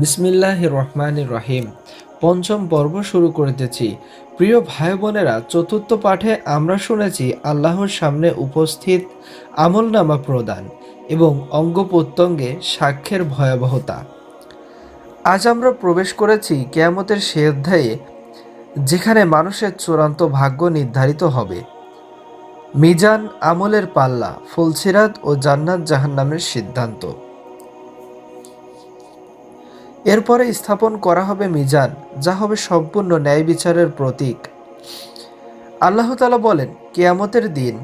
বিসমিল্লাহ রহমান রহিম পঞ্চম পর্ব শুরু করিতেছি। প্রিয় ভাই বোনেরা চতুর্থ পাঠে আমরা শুনেছি আল্লাহর সামনে উপস্থিত আমলনামা প্রদান এবং অঙ্গ প্রত্যঙ্গে সাক্ষ্যের ভয়াবহতা। আজ আমরা প্রবেশ করেছি কেয়ামতের সে অধ্যায়ে, যেখানে মানুষের চূড়ান্ত ভাগ্য নির্ধারিত হবে। মিজান আমলের পাল্লা, ফুলসিরাত ও জান্নাত জাহান্নামের সিদ্ধান্ত। এরপরে স্থাপন করা হবে মিজান, যা হবে সম্পূর্ণ ন্যায় বিচারের প্রতীক। আল্লাহ তালা বলেন, কেয়ামতের দিন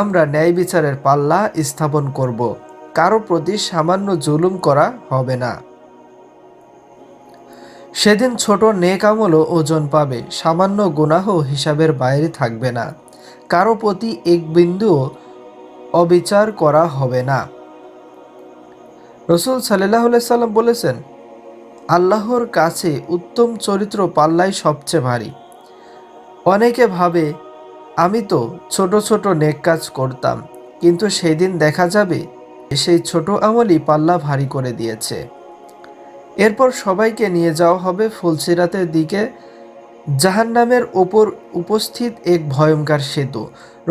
আমরা ন্যায় বিচারের পাল্লা স্থাপন করব, কারও প্রতি সামান্য জুলুম করা হবে না। সেদিন ছোট নেক আমলও ওজন পাবে, সামান্য গুনাহ হিসাবের বাইরে থাকবে না, কারও প্রতি এক বিন্দুও অবিচার করা হবে না। রসুল সাল্লাহ সাল্লাম বলেছেন আল্লাহর কাছে উত্তম চরিত্র পাল্লাই সবচেয়ে ভারী। অনেকে ভাবে, আমি তো ছোট ছোট নেক কাজ করতাম, কিন্তু সেই দিন দেখা যাবে সেই ছোট আমলই পাল্লা ভারী করে দিয়েছে। এরপর সবাইকে নিয়ে যাওয়া হবে ফুলসিরাতের দিকে। জাহান্নামের ওপর উপস্থিত এক ভয়ঙ্কর সেতু।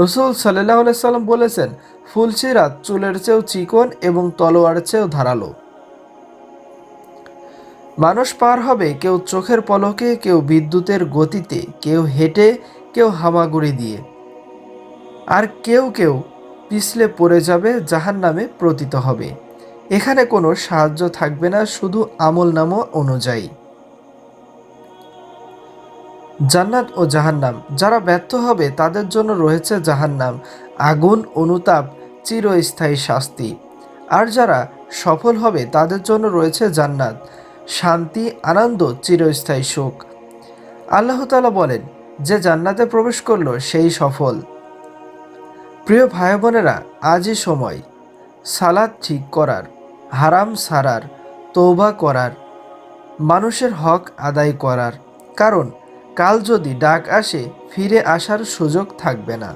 রসুল সাল্লাহ সাল্লাম বলেছেন, ফুলসিরাত চুলের চেয়েও চিকন এবং তলোয়ার চেয়েও ধারালো। মানুষ পার হবে কেউ চোখের পলকে, কেউ বিদ্যুতের গতিতে, কেউ হেঁটে, কেউ হামাগুড়ি দিয়ে। আর কেউ কেউ পিছলে পড়ে যাবে জাহান নামে প্রতীত হবে। এখানে কোনো সাহায্য থাকবে না, শুধু আমল নাম অনুযায়ী। জান্নাত ও জাহান্নাম, যারা ব্যর্থ হবে, তাদের জন্য রয়েছে জাহান্নাম, আগুন, অনুতাপ, চিরস্থায়ী শাস্তি। আর যারা সফল হবে, তাদের জন্য রয়েছে জান্নাত। শান্তি, আনন্দ, চিরস্থায়ী সুখ। আল্লাহ তালা বলেন, যে জান্নাতে প্রবেশ করল সেই সফল। প্রিয় ভাই বোনেরা আজই সময় সালাদ ঠিক করার, হারাম সারার তৌবা করার, মানুষের হক আদায় করার। কারণ, কাল যদি ডাক আসে, ফিরে আসার সুযোগ থাকবে না।